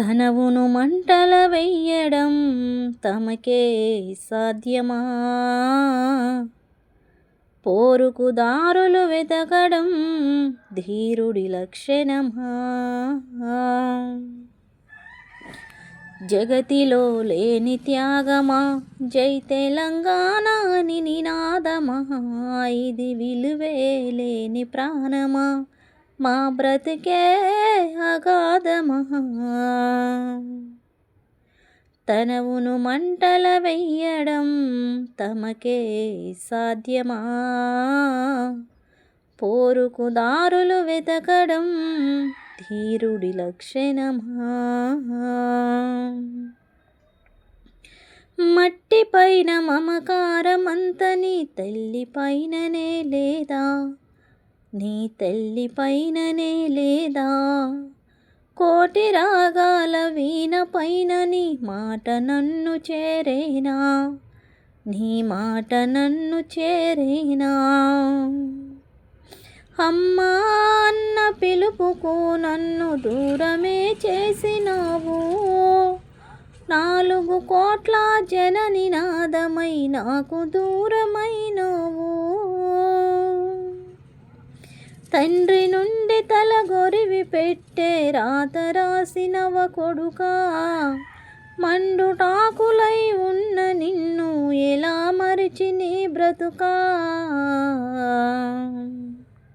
తనవును మంటల వెయ్యడం తమకే సాధ్యమా? పోరుకు దారులు వెతకడం ధీరుడి లక్షణమా జగతిలో లేని త్యాగమా? జై తెలంగాణ అని నినాదమా? ఇది విలువే లేని ప్రాణమా? మా బ్రతికే అగాధమహా తనవును మంటల వెయ్యడం తమకే సాధ్యమా? పోరుకు దారులు వెతకడం ధీరుడి లక్షణమా మట్టి పైన మమకారమంత నీ తల్లి పైననే లేదా? నీ తల్లి పైననే లేదా? కోటి రాగాల వీణ పైన నీ మాట నన్ను చేరేనా? నీ మాట నన్ను చేరేనా? అమ్మా అన్న పిలుపుకు నన్ను దూరమే చేసినావు. నాలుగు కోట్ల జనని నాదమై నాకు దూరమైనవు. తండ్రి నుండి తల గొరివి పెట్టే రాత రాసినవ కొడుకా. మండుటాకులై ఉన్న నిన్ను ఎలా మరిచి నీ బ్రతుకా?